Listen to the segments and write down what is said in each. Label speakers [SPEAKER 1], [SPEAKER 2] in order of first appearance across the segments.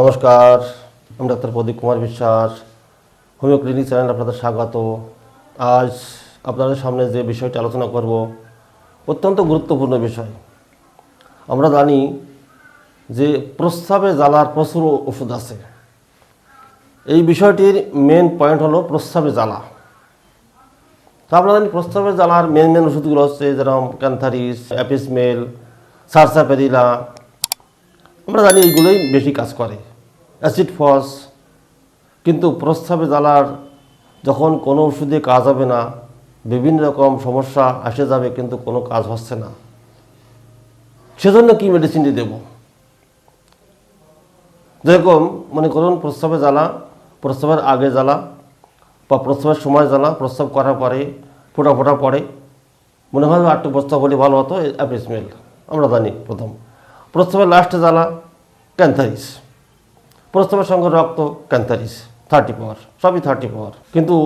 [SPEAKER 1] নমস্কার, আমি ডাক্তার প্রদীপ Kumar Biswas homeo clinic channel আপনাদের স্বাগত। আজ আপনাদের সামনে যে বিষয়টি আলোচনা করব, অত্যন্ত গুরুত্বপূর্ণ বিষয়। আমরা জানি যে প্রস্রাবে জ্বালার প্রচুর ওষুধ আছে। এই বিষয়টির মেন পয়েন্ট হলো প্রস্রাবে জ্বালা। তো আপনারা জানি প্রস্রাবে জ্বালার মেন মেন ওষুধগুলো হচ্ছে যেরকম ক্যান্থারিস অ্যাপিসমেল সারসাপেরিলা। আমরা জানি এইগুলোই বেশি কাজ করে। অ্যাসিড ফস, কিন্তু প্রস্রাবে জ্বালার যখন কোনো ওষুধে কাজ হবে না, বিভিন্ন রকম সমস্যা আসে যাবে, কিন্তু কোনো কাজ হচ্ছে না। সেজন্য কি মেডিসিনটি দেব? যেরকম মনে করুন, প্রস্রাবে জ্বালা, প্রস্রাবের আগে জ্বালা, বা প্রস্রাবের সময় জ্বালা, প্রস্রাব করার পরে ফোটা ফোটা পড়ে। মনে হয় আটটু প্রস্তাব হলে ভালো হতো অ্যাপিসমেল আমরা জানি প্রথম। প্রস্তাবের লাস্টে জ্বালা ক্যান্থারিস প্রস্তাবের সঙ্গে রক্ত, ক্যান্থারিস থার্টি পাওয়ার সবই থার্টি পাওয়ার কিন্তু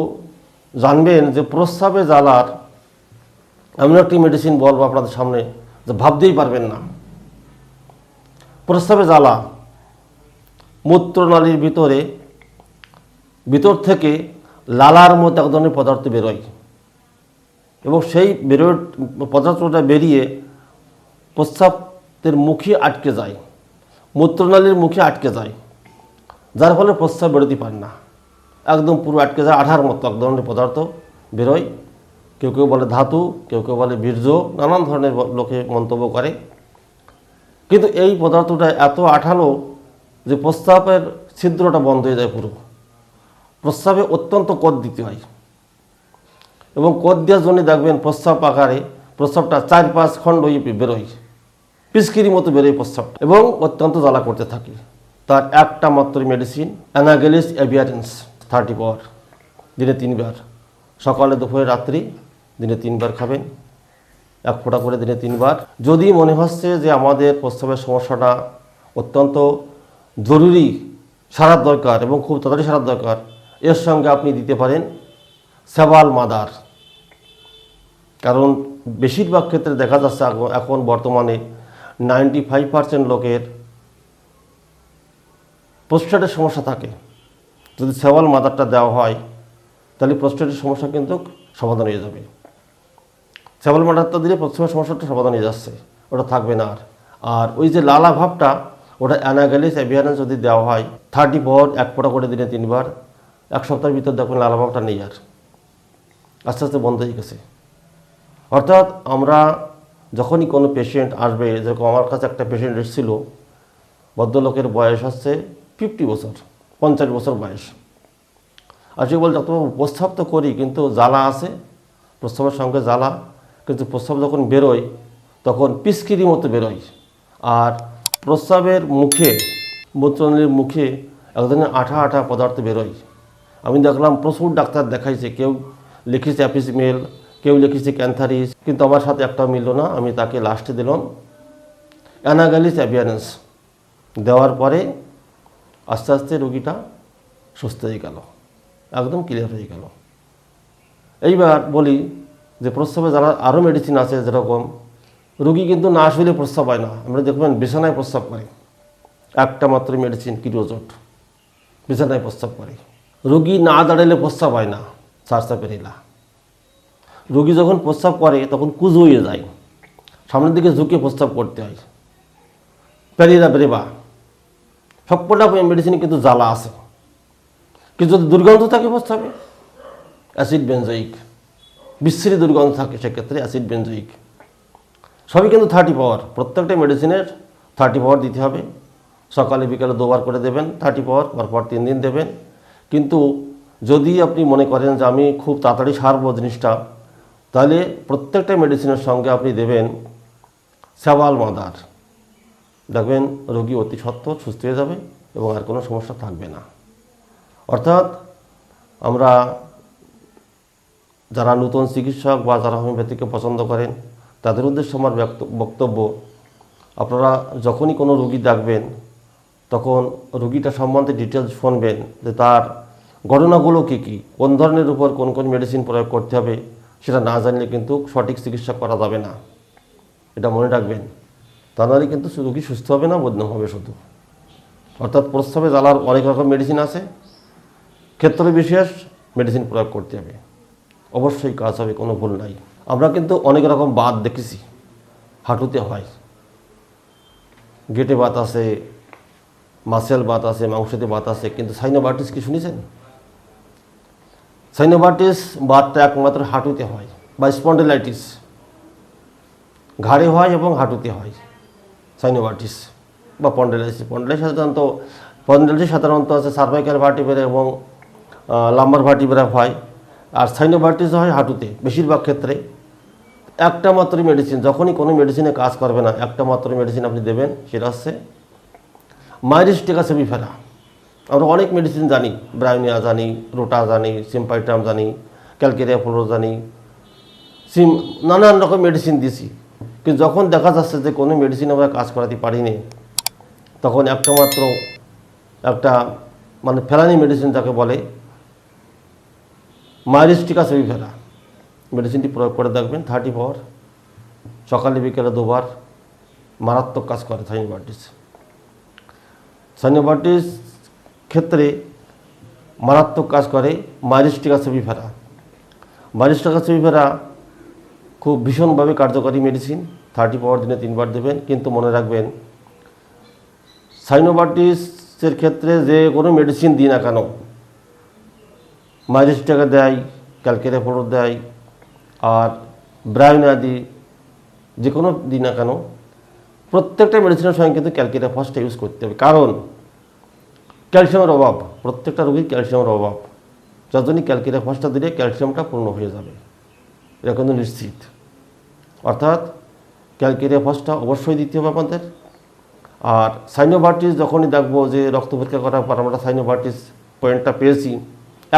[SPEAKER 1] জানবেন যে প্রস্রাবে জ্বালার এমন একটি মেডিসিন বলব আপনাদের সামনে যে ভাবতেই পারবেন না। প্রস্রাবে জ্বালা মূত্রনালীর ভিতরে, ভিতর থেকে লালার মতো এক ধরনের পদার্থ বেরোয় এবং সেই বেরোয়, পদার্থটা বেরিয়ে প্রস্রাবের মুখে আটকে যায়, মূত্রনালীর মুখে আটকে যায়। যার ফলে প্রস্রাব বেরোতে পারে না। একদম পুরো আটকে যায়, আঠার মতো এক ধরনের পদার্থ বেরোয়। কেউ কেউ বলে ধাতু, কেউ কেউ বলে বীর্য, নানান ধরনের লোকে মন্তব্য করে। কিন্তু এই পদার্থটা এত আঠালো যে প্রস্রাবের ছিদ্রটা বন্ধ হয়ে যায় পুরো। প্রস্রাবে অত্যন্ত কদ দিতে হয়। এবং কদ দেওয়ার জন্য দেখবেন প্রস্রাব আকারে প্রস্রাবটা চার পাঁচ খণ্ড বেরোয়। পিসকিরি মতো বেরোয় প্রস্রাবটা এবং অত্যন্ত জ্বালা করতে থাকে। তার একটা মাত্র মেডিসিন অ্যানাগেলিস অ্যাভিয়ারেন্স থার্টি পাওয়ার দিনে তিনবার। সকালে, দুপুরে, রাত্রি, দিনে তিনবার খাবেন। এক ফোঁটা করে দিনে তিনবার। যদি মনে হচ্ছে যে আমাদের প্রস্রাবের সমস্যাটা অত্যন্ত জরুরি, সারার দরকার এবং খুব তাড়াতাড়ি সারার দরকার, এর সঙ্গে আপনি দিতে পারেন সেবাল মাদার। কারণ বেশিরভাগ ক্ষেত্রে দেখা যাচ্ছে এখন বর্তমানে নাইনটি ফাইভ পার্সেন্ট লোকের প্রস্টেটের সমস্যা থাকে। যদি সেওয়াল মাদারটা দেওয়া হয়, তাহলে প্রস্টেটের সমস্যা কিন্তু সমাধান হয়ে যাবে। সেওয়াল মাদারটা দিলে প্রস্টেটের সমস্যাটা সমাধান হয়ে যাচ্ছে, ওটা থাকবে না আর। আর ওই যে লালা ভাবটা, ওটা অ্যানাগালিস অ্যাভিয়ারেন্স যদি দেওয়া হয় থার্টি ফোর এক ফোঁটা করে দিনে তিনবার, এক সপ্তাহের ভিতর দেখবেন লালা ভাবটা নেই আর। আস্তে আস্তে বন্ধ হয়ে গেছে। অর্থাৎ আমরা যখনই কোনো পেশেন্ট আসবে, যেরকম আমার কাছে একটা পেশেন্ট এসেছিল, ভদ্রলোকের বয়স হচ্ছে ফিফটি বছর, পঞ্চাশ বছর বয়স। আর সে বলছে ডাক্তারবাবু প্রস্রাব তো করি, কিন্তু জ্বালা আছে প্রস্রাবের সঙ্গে জ্বালা, কিন্তু প্রস্রাব যখন বেরোয়, তখন পিসকিরি মতো বেরোয়। আর প্রস্রাবের মুখে মূত্রনালীর মুখে এক ধরনের আঠা আঠা পদার্থ বেরোয়। আমি দেখলাম প্রচুর ডাক্তার দেখাইছে, কেউ লিখেছে অ্যাপিসমেল কেউ লিখেছে ক্যান্থারিস, কিন্তু আমার সাথে একটাও মিলল না, আমি তাকে লাস্টে দিলাম। অ্যানাগালিস অ্যাভিয়ারেন্স দেওয়ার পরে আস্তে আস্তে রোগীটা সুস্থ হয়ে গেল, একদম ক্লিয়ার হয়ে গেল। এইবার বলি যে প্রস্রাবে যারা আরও মেডিসিন আছে যেরকম, রুগী কিন্তু না আসলে প্রস্রাব হয় না। আমরা দেখবেন বিছানায় প্রস্রাব করে। একটা মাত্র মেডিসিন কিরোজট বিছানায় প্রস্রাব করে। রুগী না দাঁড়ালে প্রস্রাব হয় না সারসা পেরিলা রুগী যখন প্রস্রাব করে, তখন কুজো হয়ে যায়। সামনের দিকে ঝুঁকে প্রস্রাব করতে হয়। পেরিরা বেরেবা সবকটা মেডিসিনে কিন্তু জ্বালা আছে। কিন্তু যদি দুর্গন্ধ থাকে প্রস্রাবে অ্যাসিড বেঞ্জয়িক বিশ্রী দুর্গন্ধ থাকে, সেক্ষেত্রে অ্যাসিড বেঞ্জয়িক সবই কিন্তু থার্টি পাওয়ার প্রত্যেকটা মেডিসিনের থার্টি পাওয়ার দিতে হবে। সকালে, বিকালে দুবার করে দেবেন থার্টি পাওয়ার পরপর তিন দিন দেবেন। কিন্তু যদি আপনি মনে করেন যে আমি খুব তাড়াতাড়ি সারবো জিনিসটা, তাহলে প্রত্যেকটা মেডিসিনের সঙ্গে আপনি দেবেন সেবাল মাদার দেখবেন রোগী অতি সত্ত্বর সুস্থ হয়ে যাবে এবং আর কোনো সমস্যা থাকবে না। অর্থাৎ আমরা যারা নতুন চিকিৎসক বা যারা হোমিওপ্যাথিকে পছন্দ করেন, তাদের উদ্দেশ্যে আমার বক্তব্য, আপনারা যখনই কোনো রুগী দেখবেন, তখন রুগীটা সম্বন্ধে ডিটেলস শুনবেন যে তার ঘটনাগুলো কী কী, কোন ধরনের উপর কোন কোন মেডিসিন প্রয়োগ করতে হবে, সেটা না জানলে কিন্তু সঠিক চিকিৎসা করা যাবে না। এটা মনে রাখবেন। তা নাহলে কিন্তু রুগী সুস্থ হবে না, বদনাম হবে শুধু। অর্থাৎ প্রস্তাবে জ্বালার অনেক রকম মেডিসিন আছে। ক্ষেত্র বিশেষ মেডিসিন প্রয়োগ করতে হবে। অবশ্যই কাজ হবে, কোনো ভুল নাই। আমরা কিন্তু অনেক রকম বাত দেখেছি। হাঁটুতে হয়। গেটে বাত আছে মাসেল বাত আছে, মাংসতে বাত আছে, কিন্তু সাইনোবার্টিস কি শুনেছেন? সাইনোবার্টিস বাতটা একমাত্র হাঁটুতে হয়, বা স্পন্ডেলাইটিস ঘাড়ে হয় এবং হাঁটুতে হয়। সাইনোবার্টিস বা পন্ডেলাইটিস পন্ডেলাইটিস সাধারণত পন্ডেলাইটিস সাধারণত আছে সার্ভাইকাল ভার্টিবেরা এবং লাম্বার ভার্টিবেরা হয়। আর সাইনোবার্টিস হয় হাঁটুতে, বেশিরভাগ ক্ষেত্রে। একটা মাত্র মেডিসিন যখনই কোনো মেডিসিনে কাজ করবে না, একটা মাত্র মেডিসিন আপনি দেবেন, সেটা হচ্ছে মাইরিস্টিকা সেমিফেরা আমরা অনেক মেডিসিন জানি ব্রাউনিয়া জানি রোটা জানি সিম্পাইটাম জানি ক্যালকেরিয়া ফ্লোরো জানি সিম নানান রকম মেডিসিন দিছি কিন্তু যখন দেখা যাচ্ছে যে কোনো মেডিসিন আমরা কাজ করাতে পারিনি, তখন একটা মাত্র একটা মানে ফেলানি মেডিসিন যাকে বলে মাইরিস্টিকা সেমিফেরা মেডিসিনটি প্রয়োগ করে দেখবেন থার্টি পাওয়ার সকালে বিকেলে দুবার মারাত্মক কাজ করে সাইনোবার্টিস সাইনোবার্টিস ক্ষেত্রে মারাত্মক কাজ করে মাইরিস্টিকা সেমিফেরা মাইরিস্টিকা সেমিফেরা খুব ভীষণভাবে কার্যকরী মেডিসিন থার্টি পাওয়ার দিনে তিনবার দেবেন, কিন্তু মনে রাখবেন সাইনোবার্টিসের ক্ষেত্রে যে কোনো মেডিসিন দিই না কেন মাইরিস্টিকা দেয় ক্যালকেরিয়া ফোড়ো দেয়, আর ব্রাউন আদি যে কোনো দিন না কেন, প্রত্যেকটা মেডিসিনের সঙ্গে কিন্তু ক্যালকেরিয়া ফার্স্টটা ইউজ করতে হবে। কারণ ক্যালসিয়ামের অভাব, প্রত্যেকটা রোগীর ক্যালসিয়ামের অভাব। যার জন্য ফার্স্টটা দিলে ক্যালসিয়ামটা পূর্ণ হয়ে যাবে। এটা কিন্তু নিশ্চিত। অর্থাৎ ক্যালকেরিয়া ফার্স্টটা অবশ্যই দিতে হবে আমাদের। আর সাইনোভার্টিস যখনই দেখব যে রক্ত পরীক্ষা করার পর আমরা সাইনোভার্টিস পয়েন্টটা পেয়েছি,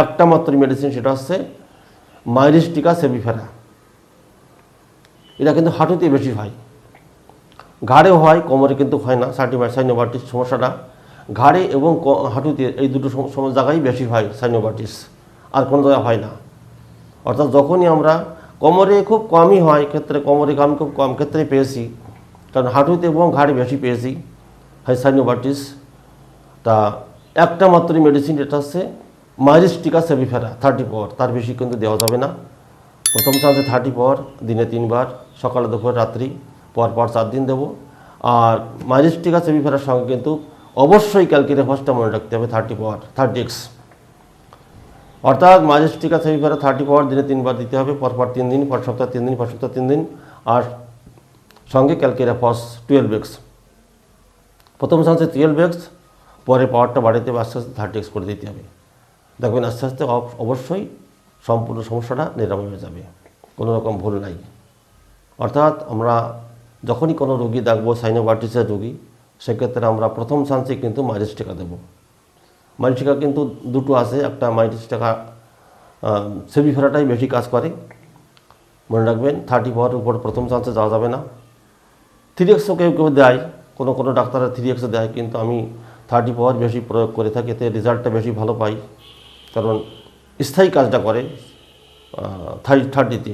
[SPEAKER 1] একটা মাত্র মেডিসিন সেটা হচ্ছে মাইরিস্টিকা সেবিফেরা এটা কিন্তু হাঁটুতে বেশি হয়। ঘাড়েও হয়, কোমরে কিন্তু হয় না সার্টিফাইড সাইনোবার্টিস সমস্যাটা। ঘাড়ে এবং হাঁটুতে এই দুটো জায়গায় বেশি হয় সাইনোবার্টিস আর কোনো জায়গায় হয় না। অর্থাৎ যখনই আমরা কোমরে খুব কমই হয়, ক্ষেত্রে কোমরে আমি খুব কম ক্ষেত্রে পেয়েছি। কারণ হাঁটুতে এবং ঘাড়ে বেশি পেয়েছি সাইনোবার্টিস তা একটা মাত্র মেডিসিন এটা হচ্ছে মাইরিস্টিকা সেবিফেরা থার্টি পাওয়ার তার বেশি কিন্তু দেওয়া যাবে না। প্রথম চান্সে থার্টি পাওয়ার দিনে তিনবার, সকালে, দুপুর, রাত্রি, পর পর চার দিন দেবো। আর মাইরিস্টিকা সেমিফেরার সঙ্গে কিন্তু অবশ্যই ক্যালকেরিয়া ফার্স্টটা মনে রাখতে হবে থার্টি পাওয়ার থার্টি এক্স অর্থাৎ মাইরিস্টিকা সেমিফেরা থার্টি পাওয়ার দিনে তিনবার দিতে হবে, পরপর তিন দিন, পর সপ্তাহ তিন দিন, পর সপ্তাহ তিন দিন। আর সঙ্গে ক্যালকেরিয়া ফার্স্ট টুয়েলভ এক্স। প্রথম চান্সে টুয়েলভ এক্স, পরে পাওয়ারটা বাড়িতে আস্তে আস্তে থার্টি এক্স করে দিতে হবে। দেখবেন আস্তে আস্তে অব- অবশ্যই সম্পূর্ণ সমস্যাটা নিরাময় হয়ে যাবে। কোনো রকম ভুল নাই। অর্থাৎ আমরা যখনই কোনো রোগী দেখব, সাইনোবার্টিসের রোগী, সেক্ষেত্রে আমরা প্রথম চান্সে কিন্তু মাইরিস টিকা দেবো। মাইরিস টিকা কিন্তু দুটো আছে, একটা মাইরিস টিকা সেবিফেরাটাই বেশি কাজ করে। মনে রাখবেন থার্টি পাওয়ার উপর প্রথম চান্সে যাওয়া যাবে না। থ্রি এক্সও কেউ কেউ দেয়, কোনো কোনো ডাক্তাররা থ্রি এক্সও দেয়, কিন্তু আমি থার্টি পাওয়ার বেশি প্রয়োগ করে থাকি, এতে রেজাল্টটা বেশি ভালো পাই। কারণ স্থায়ী কাজটা করে থার্টি থার্টিতে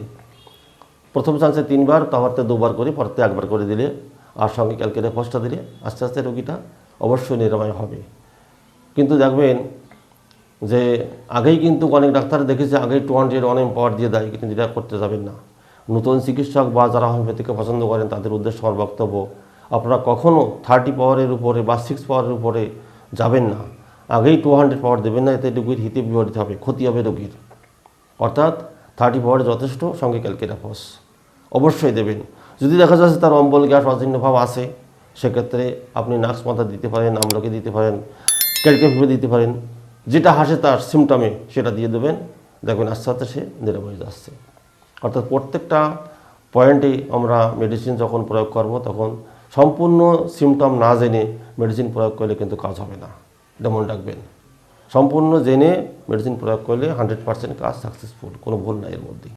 [SPEAKER 1] প্রথম চান্সে তিনবার, তারপরতে দুবার করে, পরতে একবার করে দিলে, আর সঙ্গে ক্যালকেটে ফার্স্টটা দিলে, আস্তে আস্তে রোগীটা অবশ্যই নিরাময় হবে। কিন্তু দেখবেন যে আগেই কিন্তু অনেক ডাক্তার দেখেছে, আগেই টু হান্ড্রেড অনেক পাওয়ার দিয়ে দেয়, কিন্তু এটা করতে যাবেন না। নতুন চিকিৎসক বা যারা হোমিওপ্যাথিকে পছন্দ করেন, তাদের উদ্দেশ্য আমার বক্তব্য, আপনারা কখনও থার্টি পাওয়ারের উপরে বা সিক্স পাওয়ারের উপরে যাবেন না। আগেই টু হান্ড্রেড পাওয়ার দেবেন না, এতে রোগীর হিতে বিপরীত হবে, ক্ষতি হবে রোগীর। অর্থাৎ থার্টি পাওয়ার যথেষ্ট, সঙ্গে ক্যালকেটাফস অবশ্যই দেবেন। যদি দেখা যাচ্ছে তার অম্বল গ্যাস অজীর্ণ ভাব আছে, সেক্ষেত্রে আপনি নাক্স মাথা দিতে পারেন, আমলকি দিতে পারেন ক্যালকে ফিভে দিতে পারেন। যেটা হাসে তার সিমটমে সেটা দিয়ে দেবেন। দেখবেন আস্তে আস্তে সে নিরাময় যাচ্ছে অর্থাৎ প্রত্যেকটা পয়েন্টে আমরা মেডিসিন যখন প্রয়োগ করব, তখন সম্পূর্ণ সিমটম না জেনে মেডিসিন প্রয়োগ করলে কিন্তু কাজ হবে না। এটা মনে রাখবেন। সম্পূর্ণ জেনে মেডিসিন প্রয়োগ করলে হান্ড্রেড পার্সেন্ট কাজ সাকসেসফুল কোনো ভুল নাই এর মধ্যে